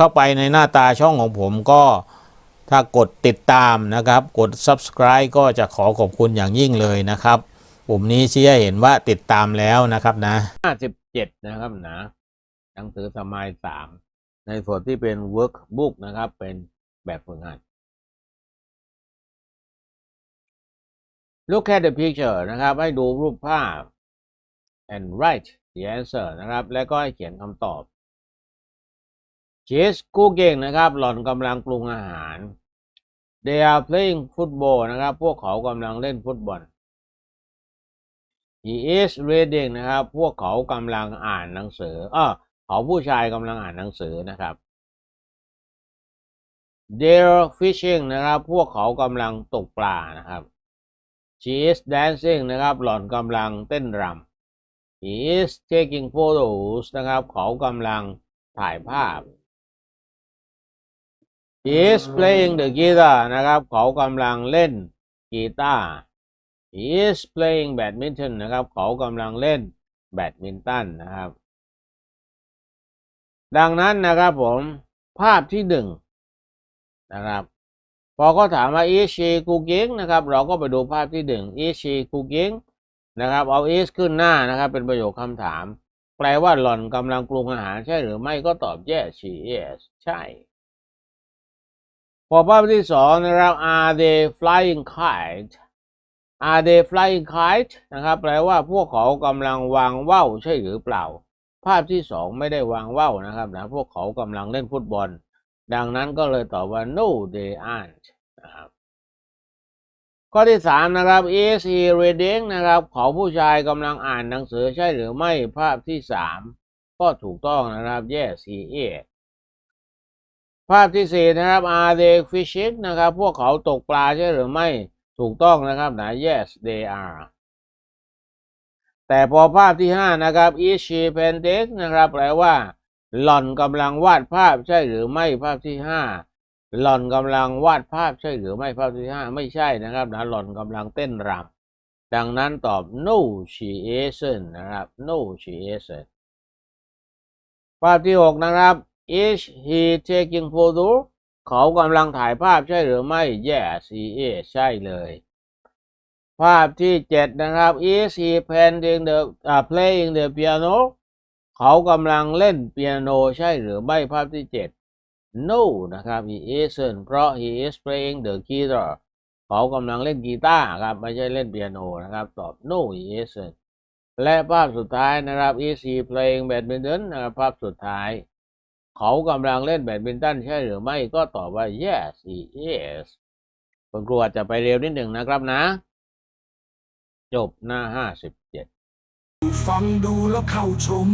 เข้าไปในหน้าตาช่องของผมก็ถ้ากดติดตามนะครับ กด subscribe ก็จะขอขอบคุณอย่างยิ่งเลยนะครับปุ่มนี้ชี้ให้เห็นว่าติดตามแล้วนะครับนะ 57 นะครับนะหนังสือสมัยสามในส่วนที่เป็น workbook นะครับ เป็นแบบฝึกหัด Look at the picture นะครับ ให้ดูรูปภาพ and write the answer นะครับ แล้วก็ให้เขียนคำตอบ She is cooking นะครับ หล่อนกำลังปรุงอาหาร They are playing football นะครับ พวกเขากำลังเล่นฟุตบอล He is reading นะครับ พวกเขากำลังอ่านหนังสือเออเขาผู้ชายกำลังอ่านหนังสือนะครับ They're fishing นะครับ พวกเขากำลังตกปลานะครับ She is dancing นะครับ หล่อนกำลังเต้นรำ He is taking photos นะครับ เขากำลังถ่ายภาพ He is playing the guitar นะครับ เขากำลังเล่นกีตาร์ He is playing badminton นะครับ เขากำลังเล่นแบดมินตันนะครับ ดังนั้นนะครับผมภาพที่หนึ่งนะครับ พอเขาถามว่า is she cooking นะครับ เราก็ไปดูภาพที่หนึ่ง is she cooking นะครับ เอา is ขึ้นหน้านะครับ เป็นประโยคคำถาม แปลว่าหล่อนกำลังปรุงอาหารใช่หรือไม่ก็ตอบ yes she is ใช่ พอภาพที่สองนะครับ are they flying kite are they flying kite นะครับ แปลว่าพวกเขากำลังวางว่าวใช่หรือเปล่า ภาพที่สองไม่ได้วางว่าวนะครับนะพวกเขากำลังเล่นฟุตบอล ดังนั้นก็เลยตอบว่า no they aren't นะครับข้อที่สามนะครับ is he reading นะครับเขาผู้ชายกำลังอ่านหนังสือใช่หรือไม่ภาพที่สามก็ถูกต้องนะครับ yes he is ภาพที่สี่นะครับ are they fishing นะครับ พวกเขาตกปลาใช่หรือไม่ถูกต้องนะครับนะ yes they are แต่พอภาพที่ห้านะครับ is she painting นะครับ แปลว่า หล่อนกำลังวาดภาพใช่หรือไม่ภาพที่ห้าหล่อนกำลังวาดภาพใช่หรือไม่ภาพที่ห้าไม่ใช่นะครับนะหล่อนกำลังเต้นรำดังนั้นตอบ no she isn't นะครับ no she isn't ภาพที่หกนะครับ is he taking photo เขากำลังถ่ายภาพใช่หรือไม่ yes he is ใช่เลย ภาพที่เจ็ดนะครับ is he playing the uh, playing the piano เขากำลังเล่นเปียโนใช่หรือไม่ภาพที่เจ็ด no นะครับ he isn't เพราะ he is playing the guitar เขากำลังเล่นกีตาร์ครับไม่ใช่เล่นเปียโนนะครับ ตอบ no he isn't และภาพสุดท้ายนะครับ is he playing badminton นะครับภาพสุดท้าย เขากำลังเล่นแบดมินตันใช่หรือไม่ก็ตอบว่า yes he is คุณครูอาจจะไปเร็วนิดหนึ่งนะครับนะ จบหน้าห้าสิบเจ็ดฟังดูแล้วเข้าชม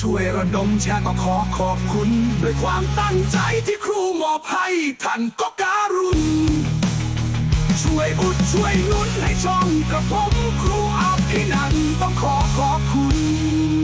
ช่วยระดมแชร์ก็ขอขอบคุณ ด้วยความตั้งใจที่ครูมอบให้ท่านก็การุณช่วยอุดช่วยนุนให้ช่องกระผมครูอาภินันต้องขอขอบคุณ